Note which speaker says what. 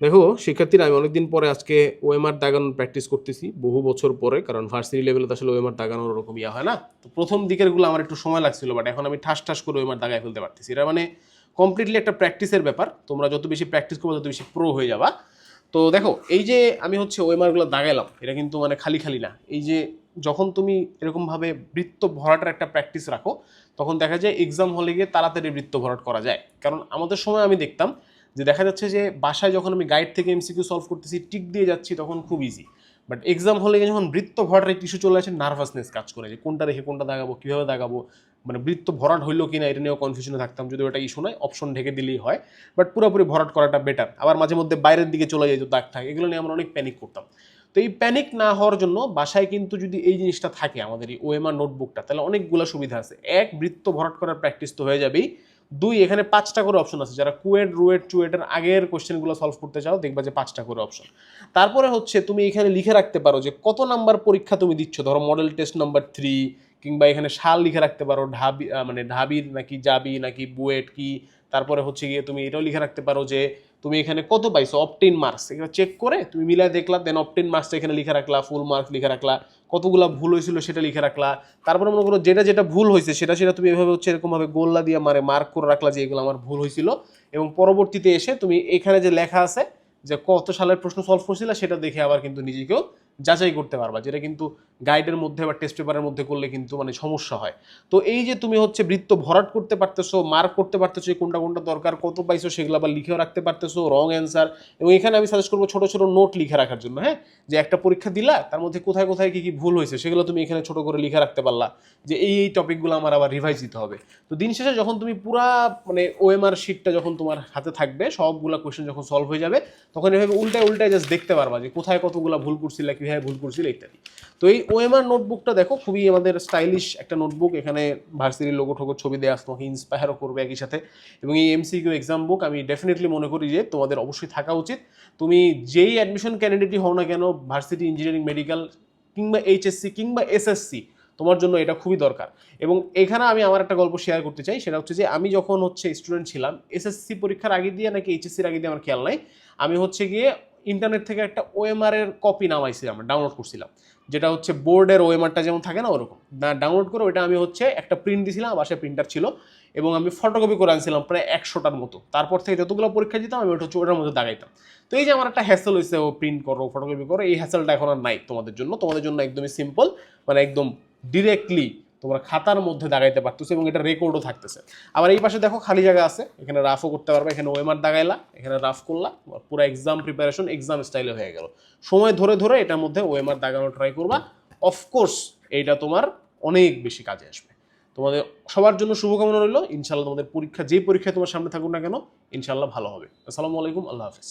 Speaker 1: দেখো, শিক্ষার্থীরা, আমি অনেকদিন পরে আজকে ওএমআর দাগানোর প্র্যাকটিস করতেছি, বহু বছর পরে, কারণ ভার্সিটি লেভেলে তো আসলে ওএমআর দাগানোর ওরকম ইয়া হয় না। তো প্রথম দিকেরগুলো আমার একটু সময় লাগছিল বাট এখন আমি ঠাস ঠাস করে ওএমআর দাগায় ফেলতে পারতেছি। এটা মানে কমপ্লিটলি একটা প্র্যাকটিসের ব্যাপার। তোমরা যত বেশি প্র্যাকটিস করবে, তত বেশি প্রো হয়ে যাবা। তো দেখো, এই যে আমি হচ্ছে ওএমআরগুলো দাগাইলাম, এটা কিন্তু মানে খালি খালি না। এই যে যখন তুমি এরকমভাবে বৃত্ত ভরাটার একটা প্র্যাকটিস রাখো, তখন দেখা যায় এক্সাম হলে গিয়ে তাড়াতাড়ি বৃত্ত ভরাট করা যায়। কারণ আমাদের সময় আমি দেখতাম যে দেখা যাচ্ছে যে বাসায় যখন আমি গাইড থেকে এমসিকিউ সলভ করতেছি টিক দিয়ে যাচ্ছি, তখন খুব ইজি বাট এক্সাম হলে যখন বৃত্ত ভরাটের একটা ইস্যু চলে আসে নার্ভাসনেস কাজ করে যে কোনটা রেখে কোনটা দাগাবো, কীভাবে দাগাবো। মানে বৃত্ত ভরাট হইল কি না এটা নিয়েও কনফিউশনে থাকতাম যদি ওটা ইস্যু নয় অপশন ঢেকে দিলেই হয়। বাট পুরোপুরি ভরাট করাটা বেটার আবার মাঝে মধ্যে বাইরের দিকে চলে যেত দাগ থাকে। এগুলো নিয়ে আমরা অনেক প্যানিক করতাম। তো এই প্যানিক না হওয়ার জন্য বাসায় কিন্তু যদি এই জিনিসটা থাকে, আমাদের এই ওএমআর নোটবুকটা তাহলে অনেকগুলো সুবিধা আছে। এক, বৃত্ত ভরাট করার প্র্যাকটিস তো হয়ে যাবেই। দুই, এখানে পাঁচটা করে অপশন আছে। যারা কুয়েট রুয়েট চুয়েটের আগের কোশ্চেনগুলো সলভ করতে চাও, দেখবা যে পাঁচটা করে অপশন তারপরে হচ্ছে তুমি এখানে লিখে রাখতে পারো যে কত নাম্বার পরীক্ষা তুমি দিচ্ছ। ধরো মডেল টেস্ট নাম্বার থ্রি কিংবা এখানে শাল লিখে রাখতে পারো, ঢাবি মানে ঢাবির নাকি জাবি, নাকি বুয়েট কি, তারপরে হচ্ছে গিয়ে তুমি এটাও লিখে রাখতে পারো যে তুমি এখানে কত পাইছো? অপটিন মার্কস এখানে চেক করে তুমি মিলাই দেখলা দেন অপটিন মার্কস এখানে লিখে রাখলা ফুল মার্কস লিখে রাখলা, কতগুলা ভুল হয়েছিল সেটা লিখে রাখলা। তারপরে মনে করো যেটা যেটা ভুল হয়েছে সেটা সেটা তুমি এভাবে হচ্ছে এরকমভাবে গোল্লা দিয়ে মারে মার্ক করে রাখলা যে এগুলো আমার ভুল হয়েছিল। এবং পরবর্তীতে এসে তুমি এখানে যে লেখা আছে যে কত সালের প্রশ্ন সলভ করছিলা সেটা দেখে আবার কিন্তু নিজেকেও যাচাই করতে পারবা, যেটা কিন্তু গাইডের মধ্যে বা টেস্ট পেপারের মধ্যে করলে কিন্তু মানে সমস্যা হয়। তো এই যে তুমি হচ্ছে বৃত্ত ভরাট করতে পারতেছো মার্ক করতে পারতেছো কোনটা কোনটা দরকার, কত পাইছো সেগুলো আবার লিখেও রাখতে পারতেছো রং অ্যান্সার এবং এখানে আমি সাজেস্ট করব ছোটো ছোটো নোট লিখে রাখার জন্য হ্যাঁ? যে একটা পরীক্ষা দিলা, তার মধ্যে কোথায় কোথায় কী কী ভুল হয়েছে, সেগুলো তুমি এখানে ছোট করে লিখে রাখতে পারলা, যে এই এই টপিকগুলো আমার আবার রিভাইজ দিতে হবে। তো দিন শেষে যখন তুমি পুরা মানে ওএমআর শিটটা যখন তোমার হাতে থাকবে, সবগুলা কোয়েশ্চেন যখন সলভ হয়ে যাবে, তখন এভাবে উল্টায় উল্টায় জাস্ট দেখতে পারবা যে কোথায় কতগুলো ভুল করছিল কীভাবে ভুল করছিল ইত্যাদি। তো এই ওএমআর নোটবুকটা দেখো, খুবই আমাদের স্টাইলিশ একটা নোটবুক এখানে ভার্সিটির লোগো ঠোগো ছবি দেওয়া তোমাকে ইন্সপায়ারও করবে একই সাথে। এবং এই এমসিকিউ এক্সাম বুক আমি ডেফিনেটলি মনে করি যে তোমাদের অবশ্যই থাকা উচিত। তুমি যেই অ্যাডমিশন ক্যান্ডিডেটই হও না কেন ভার্সিটি ইঞ্জিনিয়ারিং মেডিকেল কিংবা এইচএসসি কিংবা এসএসসি তোমার জন্য এটা খুবই দরকার। এবং এখানে আমি আমার একটা গল্প শেয়ার করতে চাই, সেটা হচ্ছে যে আমি যখন হচ্ছে স্টুডেন্ট ছিলাম এসএসসি পরীক্ষার আগে দিয়ে নাকি এইচএসসির আগে দিয়ে আমার খেয়াল নাই। আমি হচ্ছে গিয়ে ইন্টারনেট থেকে একটা ওএমআর এর কপি নামাইছিলাম ডাউনলোড করছিলাম। যেটা হচ্ছে বোর্ডের ওএমআরটা যেমন থাকে না, ওরকম। ডাউনলোড করে ওটা আমি হচ্ছে একটা প্রিন্ট দিছিলাম বাসায় প্রিন্টার ছিল, এবং আমি ফটোকপি করে আনছিলাম প্রায় একশোটার মতো। তারপর থেকে যতগুলো পরীক্ষা দিতাম, আমি ওটা হচ্ছে ওটার মধ্যে দাগাইতাম। তো এই যে আমার একটা হ্যাসেল হয়েছে ও প্রিন্ট করো ফটোকপি করো, এই হ্যাসেলটা এখন আর নাই তোমাদের জন্য। তোমাদের জন্য একদমই সিম্পল মানে একদম ডিরেক্টলি তোমরা খাতার মধ্যে দাগাইতে পারতেছো এবং এটা রেকর্ডও থাকতেছে। আবার এই পাশে দেখো খালি জায়গা আছে, এখানে রাফও করতে পারবে, এখানে ওয়েমার দাগাইলা, এখানে রাফ করলা পুরো এক্সাম প্রিপারেশন এক্সাম স্টাইলে হয়ে গেল। সময় ধরে ধরে এটার মধ্যে ওয়েমার দাগানো ট্রাই করবা। অফকোর্স এইটা তোমার অনেক বেশি কাজে আসবে। তোমাদের সবার জন্য শুভকামনা রইল। ইনশাল্লাহ তোমাদের পরীক্ষা, যে পরীক্ষায় তোমার সামনে থাকুক না কেন ইনশাল্লাহ ভালো হবে। আসসালামু আলাইকুম, আল্লাহ হাফিজ।